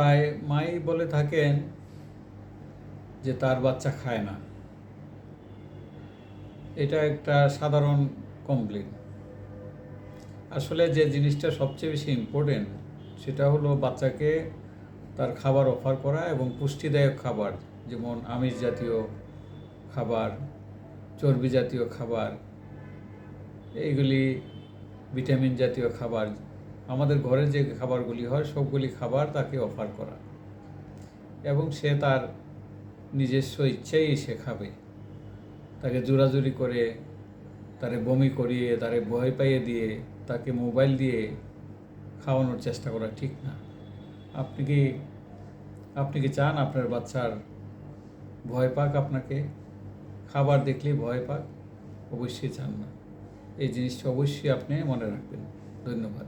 প্রায় মাই বলে থাকেন যে তার বাচ্চা খায় না। এটা একটা সাধারণ কমপ্লেন আসলে যে জিনিসটা সবচেয়ে বেশি ইম্পর্টেন্ট সেটা হলো বাচ্চাকে তার খাবার অফার করা এবং পুষ্টিদায়ক খাবার, যেমন আমিষ জাতীয় খাবার, চর্বি জাতীয় খাবার, এইগুলি ভিটামিন জাতীয় খাবার আমাদের ঘরে যে খাবারগুলি হয়, সবগুলি খাবার তাকে অফার করা। এবং সে তার নিজস্ব ইচ্ছেই সে খাবে। তাকে জোরাজুরি করে, তারে বমি করিয়ে, তারে ভয় পাইয়ে দিয়ে, তাকে মোবাইল দিয়ে খাওয়ানোর চেষ্টা করা ঠিক না। আপনি কি আপনি কি চান আপনার বাচ্চার ভয় পাক আপনাকে? খাবার দেখলেই ভয় পাক? অবশ্যই চান না। এই জিনিসটা অবশ্যই আপনি মনে রাখবেন। ধন্যবাদ।